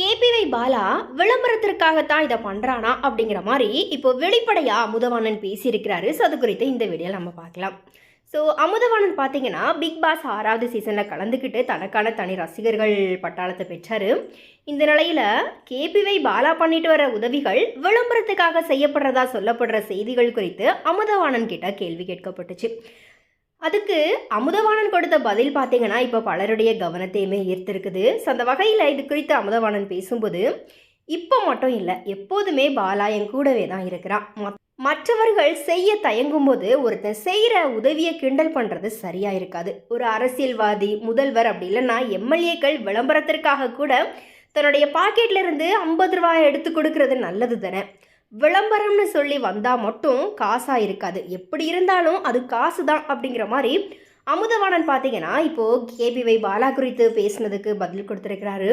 கேபிவை பாலா விளம்பரத்திற்காகத்தான் இதை பண்ணுறானா அப்படிங்கிற மாதிரி இப்போ வெளிப்படையாக அமுதவாணன் பேசியிருக்கிறாரு. ஸோ அது குறித்து இந்த வீடியோவில் நம்ம பார்க்கலாம். ஸோ அமுதவாணன் பார்த்தீங்கன்னா பிக் பாஸ் ஆறாவது சீசனில் கலந்துக்கிட்டு தனக்கான தனி ரசிகர்கள் பட்டாளத்தை பெற்றார். இந்த நிலையில் கேபிவை பாலா பண்ணிட்டு வர உதவிகள் விளம்பரத்துக்காக செய்யப்படுறதா சொல்லப்படுற செய்திகள் குறித்து அமுதவாணன் கிட்ட கேள்வி கேட்கப்பட்டுச்சு. அதுக்கு அமுதவாணன் கொடுத்த பதில் பார்த்தீங்கன்னா இப்போ பலருடைய கவனத்தையுமே ஈர்த்திருக்குது. ஸோ அந்த வகையில் இது குறித்து அமுதவாணன் பேசும்போது இப்போ மட்டும் இல்லை எப்போதுமே பாலா என் கூடவே தான் இருக்கிறான். மத்- மற்றவர்கள் செய்ய தயங்கும் போது ஒருத்தன் செய்கிற உதவியை கிண்டல் பண்ணுறது சரியாக இருக்காது. ஒரு அரசியல்வாதி முதல்வர் அப்படி இல்லைன்னா எம்எல்ஏக்கள் விளம்பரத்திற்காக கூட தன்னுடைய பாக்கெட்ல இருந்து ஐம்பது ரூபாய் எடுத்து கொடுக்கறது நல்லது தானே. விளம்பரம்னு சொல்லி வந்தால் மட்டும் காசாக இருக்காது. எப்படி இருந்தாலும் அது காசு தான் அப்படிங்கிற மாதிரி அமுதவாணன் பார்த்தீங்கன்னா இப்போது கேபிவை பாலா குறித்து பேசுனதுக்கு பதில் கொடுத்துருக்கிறாரு.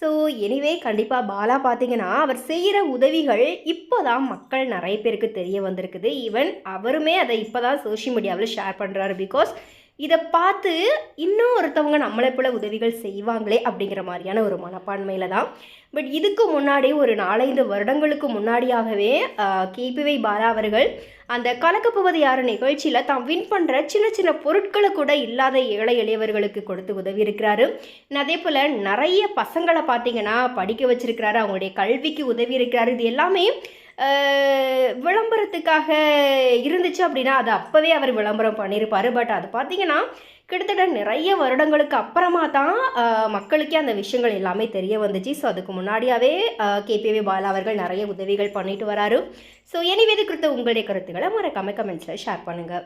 ஸோ எனிவே கண்டிப்பாக பாலா பார்த்தீங்கன்னா அவர் செய்கிற உதவிகள் இப்போ தான் மக்கள் நிறைய பேருக்கு தெரிய வந்திருக்குது. ஈவன் அவருமே அதை இப்போ தான் சோஷியல் மீடியாவில் ஷேர் பண்ணுறாரு பிகாஸ் இதை பார்த்து இன்னும் ஒருத்தவங்க நம்மளை போல உதவிகள் செய்வாங்களே அப்படிங்கிற மாதிரியான ஒரு மனப்பான்மையில் தான். பட் இதுக்கு முன்னாடி ஒரு நாலஞ்சு வருடங்களுக்கு முன்னாடியாகவே கேபிவை பாலா அவர்கள் அந்த கலக்கப்போவது யார் நிகழ்ச்சியில் தான் வின் பண்ணுற சின்ன சின்ன பொருட்களை கூட இல்லாத ஏழை எளியவர்களுக்கு கொடுத்து உதவி இருக்கிறாரு அதே போல் நிறைய பசங்களை பார்த்தீங்கன்னா படிக்க வச்சிருக்கிறாரு அவங்களுடைய கல்விக்கு உதவி இருக்கிறாரு இது எல்லாமே விளம்பரத்துக்காக இருந்துச்சு அப்படின்னா அது அப்போவே அவர் விளம்பரம் பண்ணியிருப்பார். பட் அது பார்த்தீங்கன்னா கிட்டத்தட்ட நிறைய வருடங்களுக்கு அப்புறமா தான் மக்களுக்கே அந்த விஷயங்கள் எல்லாமே தெரிய வந்துச்சு. ஸோ அதுக்கு முன்னாடியாகவே கேபிவி பாலா அவர்கள் நிறைய உதவிகள் பண்ணிட்டு வராரு. ஸோ எனிவே இது குறித்த உங்களுடைய கருத்துக்களை மறக்காம கமெண்ட்ஸில் ஷேர் பண்ணுங்கள்